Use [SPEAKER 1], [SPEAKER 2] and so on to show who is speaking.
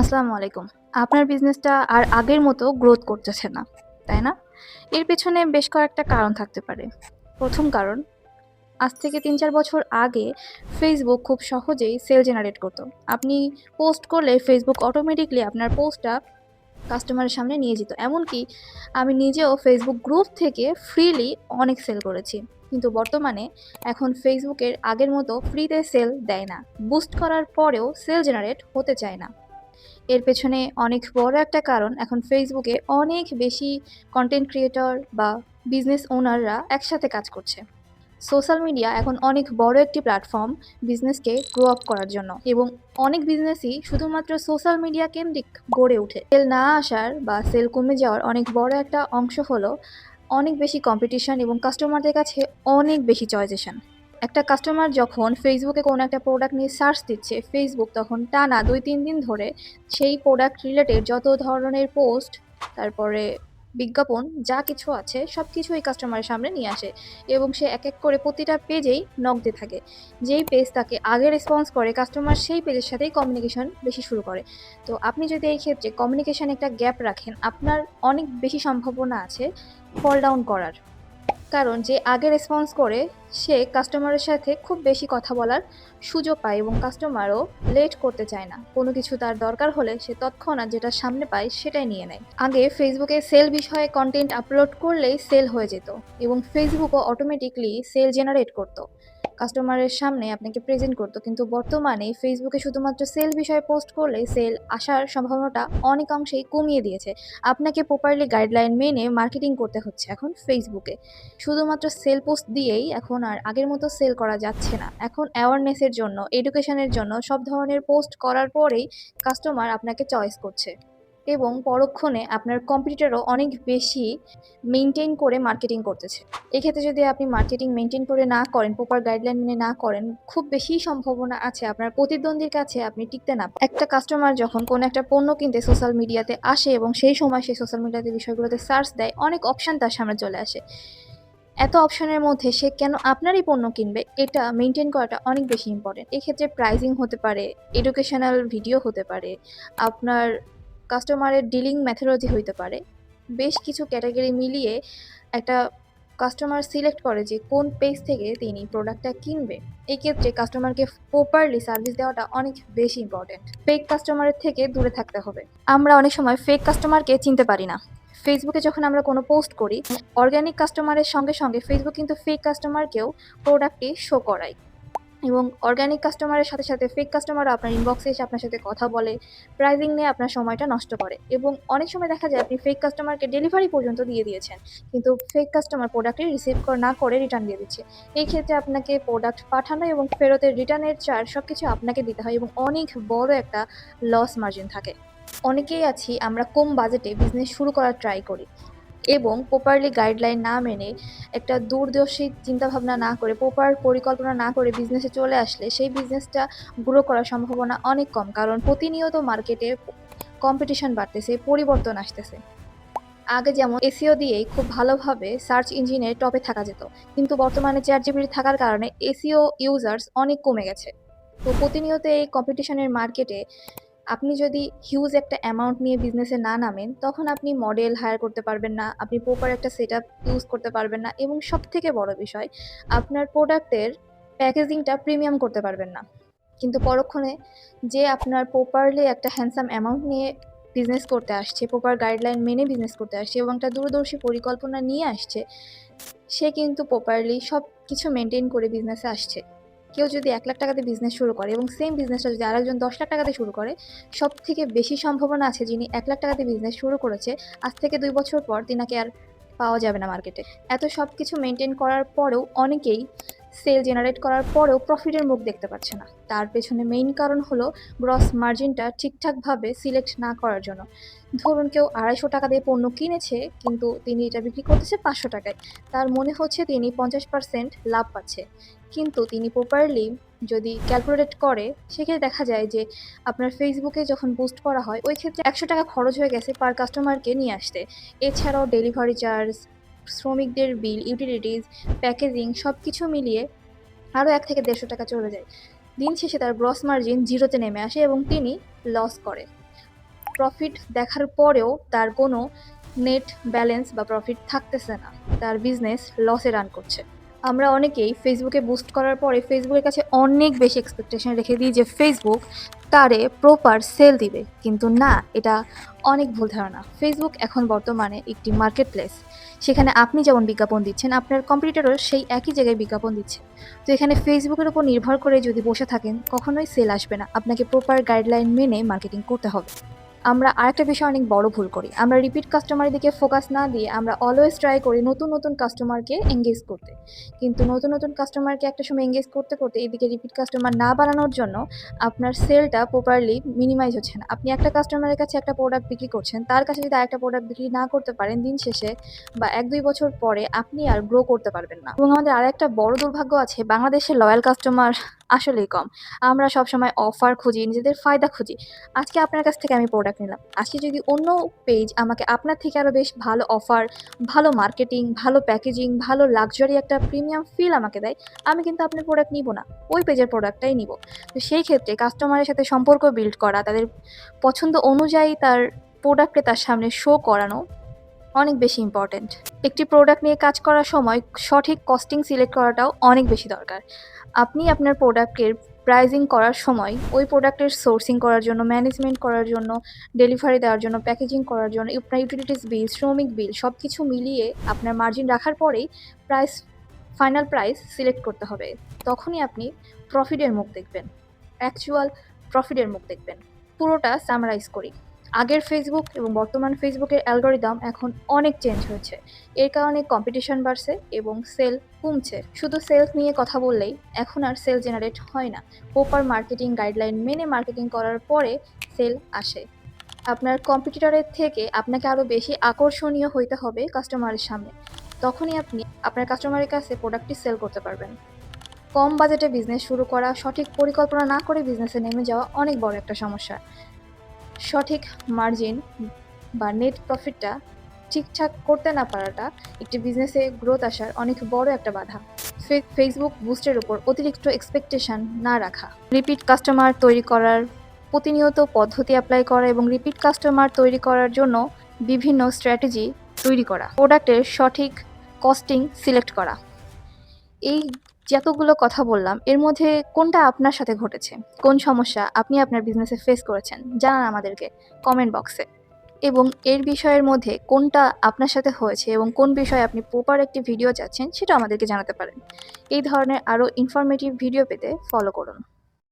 [SPEAKER 1] আসসালামু আলাইকুম। আপনার বিজনেসটা আর আগের মতো গ্রোথ করতেছে না, তাই না? এর পেছনে বেশ কয়েকটা কারণ থাকতে পারে। প্রথম কারণ, আজ থেকে ৩-৪ বছর আগে ফেসবুক খুব সহজেই সেল জেনারেট করত। আপনি পোস্ট করলে ফেসবুক অটোমেটিকলি আপনার পোস্টটা কাস্টমারের সামনে নিয়ে যেত। এমনকি আমি নিজেও ফেসবুক গ্রুপ থেকে ফ্রিলি অনেক সেল করেছি। কিন্তু বর্তমানে এখন ফেসবুকের আগের মতো ফ্রিতে সেল দেয় না। বুস্ট করার পরেও সেল জেনারেট হতে চায় না। এর পেছনে অনেক বড় একটা কারণ, এখন ফেসবুকে অনেক বেশি কন্টেন্ট ক্রিয়েটর বা বিজনেস ওনাররা একসাথে কাজ করছে। সোশ্যাল মিডিয়া এখন অনেক বড় একটি প্ল্যাটফর্ম বিজনেসকে গ্রো আপ করার জন্য এবং অনেক বিজনেসই শুধুমাত্র সোশ্যাল মিডিয়া কেন্দ্রিক গড়ে ওঠে। সেল না আসার বা সেল কমে যাওয়ার অনেক বড় একটা অংশ হলো অনেক বেশি কম্পিটিশন এবং কাস্টমারদের কাছে অনেক বেশি চয়েজেশন। একটা কাস্টমার যখন ফেসবুকে কোনো একটা প্রোডাক্ট নিয়ে সার্চ দিচ্ছে, ফেসবুক তখন টানা ২-৩ দিন ধরে সেই প্রোডাক্ট রিলেটেড যত ধরনের পোস্ট, তারপরে বিজ্ঞাপন যা কিছু আছে সবকিছু এই কাস্টমারের সামনে নিয়ে আসে এবং সে এক, এক করে প্রতিটা পেজেই নক দিতে থাকে। যেই পেজ তাকে আগে রেসপন্স করে কাস্টমার সেই পেজের সাথেই কমিউনিকেশন বেশি শুরু করে। তো আপনি যদি এই ক্ষেত্রে কমিউনিকেশন একটা গ্যাপ রাখেন, আপনার অনেক বেশি সম্ভাবনা আছে ফল ডাউন করার। কারণ যে আগে রেসপন্স করে সে কাস্টমারের সাথে খুব বেশি কথা বলার সুযোগ পায় এবং কাস্টমারও লেট করতে চায় না। কোনো কিছু তার দরকার হলে সে তৎক্ষণাৎ যেটা সামনে পায় সেটাই নিয়ে নেয়। আগে ফেসবুকে সেল বিষয়ে কন্টেন্ট আপলোড করলেই সেল হয়ে যেত এবং ফেসবুকও অটোমেটিক্যালি সেল জেনারেট করত। কাস্টমারের সামনে আপনাকে প্রেজেন্ট করত। কিন্তু বর্তমানে ফেসবুকে শুধুমাত্র সেল বিষয়ে পোস্ট করলে সেল আসার সম্ভাবনাটা অনেকাংশেই কমিয়ে দিয়েছে। আপনাকে প্রপারলি গাইডলাইন মেনে মার্কেটিং করতে হচ্ছে এখন ফেসবুকে। শুধুমাত্র সেল পোস্ট দিয়েই এখন আর আগের মতো সেল করা যাচ্ছে না। এখন অ্যাওয়ারনেসের জন্য, এডুকেশনের জন্য সব ধরনের পোস্ট করার পরেই কাস্টমার আপনাকে চয়েস করছে এবং পরক্ষণে আপনার কম্পিটিটরও অনেক বেশি মেনটেন করে মার্কেটিং করতেছে। এক্ষেত্রে যদি আপনি মার্কেটিং মেনটেন করে না করেন, প্রপার গাইডলাইন মেনে না করেন, খুব বেশি সম্ভাবনা আছে আপনার প্রতিদ্বন্দ্বীর কাছে আপনি টিকতে না একটা কাস্টমার যখন কোনো একটা পণ্য কিনতে সোশ্যাল মিডিয়াতে আসে এবং সেই সময় সেই সোশ্যাল মিডিয়াতে বিষয়গুলোতে সার্চ দেয়, অনেক অপশান তার সামনে চলে আসে। এত অপশনের মধ্যে সে কেন আপনারই পণ্য কিনবে এটা মেনটেন করাটা অনেক বেশি ইম্পর্টেন্ট। এক্ষেত্রে প্রাইজিং হতে পারে, এডুকেশনাল ভিডিও হতে পারে, আপনার কাস্টমারের ডিলিং ম্যাথোলজি হইতে পারে। বেশ কিছু ক্যাটাগরি মিলিয়ে একটা কাস্টমার সিলেক্ট করে যে কোন পেজ থেকে তিনি প্রোডাক্টটা কিনবে। এক্ষেত্রে কাস্টমারকে প্রপারলি সার্ভিস দেওয়াটা অনেক বেশি ইম্পর্টেন্ট। ফেক কাস্টমারের থেকে দূরে থাকতে হবে। আমরা অনেক সময় ফেক কাস্টমারকে চিনতে পারি না। ফেসবুকে যখন আমরা কোনো পোস্ট করি, অর্গানিক কাস্টমারের সঙ্গে, সঙ্গে ফেসবুক কিন্তু ফেক কাস্টমারকেও প্রোডাক্টটি শো করায় এবং অর্গানিক কাস্টমারের সাথে, সাথে ফেক কাস্টমারও আপনার ইনবক্সে এসে আপনার সাথে কথা বলে, প্রাইজিং নিয়ে আপনার সময়টা নষ্ট করে এবং অনেক সময় দেখা যায় আপনি ফেক কাস্টমারকে ডেলিভারি পর্যন্ত দিয়ে দিয়েছেন। কিন্তু ফেক কাস্টমার প্রোডাক্টটি রিসিভ না করে রিটার্ন দিয়ে দিচ্ছে। এই ক্ষেত্রে আপনাকে প্রোডাক্ট পাঠানো এবং ফেরতের রিটার্নের চার্জ সব কিছু আপনাকে দিতে হয় এবং অনেক বড় একটা লস মার্জিন থাকে। অনেকেই আছি আমরা কম বাজেটে বিজনেস শুরু করার ট্রাই করি এবং প্রপারলি গাইডলাইন না মেনে একটা দূরদর্শী চিন্তাভাবনা না করে প্রপার পরিকল্পনা না করে বিজনেসে চলে আসলে সেই বিজনেসটা গ্রো করার সম্ভাবনা অনেক কম। কারণ প্রতিনিয়ত মার্কেটে কম্পিটিশন বাড়তেছে, পরিবর্তন আসতেছে। আগে যেমন এসিও দিয়েই খুব ভালোভাবে সার্চ ইঞ্জিনের টপে থাকা যেত। কিন্তু বর্তমানে চ্যাটজিপিটি থাকার কারণে এসিও ইউজার্স অনেক কমে গেছে। তো প্রতিনিয়ত এই কম্পিটিশনের মার্কেটে আপনি যদি হিউজ একটা অ্যামাউন্ট নিয়ে বিজনেসে না নামেন, তখন আপনি মডেল হায়ার করতে পারবেন না, আপনি প্রপার একটা সেটআপ ইউজ করতে পারবেন না এবং সব থেকে বড় বিষয় আপনার প্রোডাক্টের প্যাকেজিংটা প্রিমিয়াম করতে পারবেন না। কিন্তু পরক্ষণে যে আপনার প্রপারলি একটা হ্যান্ডসাম অ্যামাউন্ট নিয়ে বিজনেস করতে আসছে, প্রপার গাইডলাইন মেনে বিজনেস করতে আসছে এবং একটা দূরদর্শী পরিকল্পনা নিয়ে আসছে, সে কিন্তু প্রপারলি সব কিছু মেনটেন করে বিজনেসে আসছে। কেউ যদি এক লাখ টাকাতে বিজনেস শুরু করে এবং সেম বিজনেসটা যদি আরেকজন দশ লাখ টাকাতে শুরু করে, সব থেকে বেশি সম্ভাবনা আছে যিনি এক লাখ টাকাতে বিজনেস শুরু করেছে, আজ থেকে দুই বছর পর তিনাকে আর পাওয়া যাবে না মার্কেটে। এত সব কিছু মেনটেন করার পরেও অনেকেই সেল জেনারেট করার পরেও প্রফিটের মুখ দেখতে পাচ্ছে না। তার পেছনে মেইন কারণ হলো গ্রস মার্জিনটা ঠিকঠাকভাবে সিলেক্ট না করার জন্য। ধরুন কেউ ৳২৫০ দিয়ে পণ্য কিনেছে কিন্তু তিনি এটা বিক্রি করতেছে পাঁচশো টাকায় তার মনে হচ্ছে তিনি ৫০% লাভ পাচ্ছে। কিন্তু তিনি প্রপারলি যদি ক্যালকুলেট করে সেক্ষেত্রে দেখা যায় যে আপনার ফেসবুকে যখন বুস্ট করা হয় ওই ক্ষেত্রে ৳১০০ খরচ হয়ে গেছে পার কাস্টমারকে নিয়ে আসতে। এছাড়াও ডেলিভারি চার্জ, শ্রমিকদের বিল, ইউটিলিটিস প্যাকেজিং সব কিছু মিলিয়ে আরও এক থেকে ৳১৫০ চলে যায়। দিন শেষে তার গ্রস মার্জিন জিরোতে নেমে আসে এবং তিনি লস করে। প্রফিট দেখার পরেও তার কোনো নেট ব্যালেন্স বা প্রফিট থাকতেছে না তার বিজনেস লসে রান করছে আমরা অনেকেই ফেসবুকে বুস্ট করার পরে ফেসবুকের কাছে অনেক বেশি এক্সপেকটেশন রেখে দিই যে ফেসবুক তারে প্রপার সেল দিবে। কিন্তু না, এটা অনেক ভুল ধারণা। ফেসবুক এখন বর্তমানে একটি মার্কেট প্লেস সেখানে আপনি যেমন বিজ্ঞাপন দিচ্ছেন, আপনার কম্পিটিটরও সেই একই জায়গায় বিজ্ঞাপন দিচ্ছে। তো এখানে ফেসবুকের উপর নির্ভর করে যদি বসে থাকেন, কখনোই সেল আসবে না। আপনাকে প্রপার গাইডলাইন মেনে মার্কেটিং করতে হবে। আমরা আরেকটা বিষয় অনেক বড় ভুল করি। আমরা রিপিট কাস্টমারের দিকে ফোকাস না দিয়ে আমরা অলওয়েজ ট্রাই করি নতুন নতুন কাস্টমারকে এঙ্গেজ করতে। কিন্তু নতুন নতুন কাস্টমারকে একটা সময় এঙ্গেজ করতে করতে এদিকে রিপিট কাস্টমার না বাড়ানোর জন্য আপনার সেলটা প্রপারলি মিনিমাইজ হচ্ছে না। আপনি একটা কাস্টমারের কাছে একটা প্রোডাক্ট বিক্রি করছেন, তার কাছে যদি আরেকটা প্রোডাক্ট বিক্রি না করতে পারেন দিন শেষে বা এক, দুই বছর পরে আপনি আর গ্রো করতে পারবেন না। এবং আমাদের আরেকটা বড় দুর্ভাগ্য আছে, বাংলাদেশের লয়াল কাস্টমার আসলেই কম। আমরা সবসময় অফার খুঁজি, নিজেদের ফায়দা খুঁজি। আজকে আপনার কাছ থেকে আমি প্রোডাক্ট নিলাম। আজকে যদি অন্য পেজ আমাকে আপনার থেকে আরও বেশ ভালো অফার ভালো মার্কেটিং ভালো প্যাকেজিং ভালো লাক্সারি একটা প্রিমিয়াম ফিল আমাকে দেয়, আমি কিন্তু আপনার প্রোডাক্ট নিব না। ওই পেজের প্রোডাক্টটাই নিব। তো সেই ক্ষেত্রে কাস্টমারের সাথে সম্পর্ক বিল্ড করা, তাদের পছন্দ অনুযায়ী তার প্রোডাক্টে তার সামনে শো করানো অনেক বেশি ইম্পর্ট্যান্ট একটি প্রোডাক্ট নিয়ে কাজ করার সময় সঠিক কস্টিং সিলেক্ট করাটাও অনেক বেশি দরকার। আপনি আপনার প্রোডাক্টের প্রাইজিং করার সময় ওই প্রোডাক্টের সোর্সিং করার জন্য ম্যানেজমেন্ট করার জন্য ডেলিভারি দেওয়ার জন্য প্যাকেজিং করার জন্য, আপনার ইউটিলিটিস বিল শ্রমিক বিল সব কিছু মিলিয়ে আপনার মার্জিন রাখার পরেই প্রাইস ফাইনাল প্রাইস সিলেক্ট করতে হবে। তখনই আপনি প্রফিটের মুখ দেখবেন। অ্যাকচুয়াল প্রফিটের মুখ দেখবেন। পুরোটা সামারাইজ করি। আগের ফেসবুক এবং বর্তমান ফেসবুকের অ্যালগোরিদম এখন অনেক চেঞ্জ হয়েছে। এর কারণে কম্পিটিশন বাড়ছে এবং সেল কমছে। শুধু সেলস নিয়ে কথা বললেই এখন আর সেল জেনারেট হয় না। প্রপার মার্কেটিং গাইডলাইন মেনে মার্কেটিং করার পরে সেল আসে। আপনার কম্পিটিটরের থেকে আপনাকে আরও বেশি আকর্ষণীয় হইতে হবে কাস্টমারের সামনে। তখনই আপনি আপনার কাস্টমারের কাছে প্রোডাক্টটি সেল করতে পারবেন। কম বাজেটে বিজনেস শুরু করা সঠিক পরিকল্পনা না করে বিজনেসে নেমে যাওয়া অনেক বড় একটা সমস্যা। সঠিক মার্জিন বা নেট প্রফিটটা ঠিকঠাক করতে না পারাটা একটি বিজনেসে গ্রোথ আসার অনেক বড় একটা বাধা। ফেসবুক বুস্টের উপর অতিরিক্ত এক্সপেকটেশন না রাখা। রিপিট কাস্টমার তৈরি করার প্রতিনিয়ত পদ্ধতি অ্যাপ্লাই করা এবং রিপিট কাস্টমার তৈরি করার জন্য বিভিন্ন স্ট্র্যাটেজি তৈরি করা। প্রোডাক্টের সঠিক কস্টিং সিলেক্ট করা। এই যতগুলো কথা বললাম, এর মধ্যে কোনটা আপনার সাথে ঘটেছে? কোন সমস্যা আপনি আপনার বিজনেসে ফেস করেছেন? জানান আমাদেরকে কমেন্ট বক্সে এবং এর বিষয়ের মধ্যে কোনটা আপনার সাথে হয়েছে এবং কোন বিষয়ে আপনি প্রপার একটি ভিডিও চাচ্ছেন, সেটা আমাদেরকে জানাতে পারেন। এই ধরনের আরও ইনফরমেটিভ ভিডিও পেতে ফলো করুন।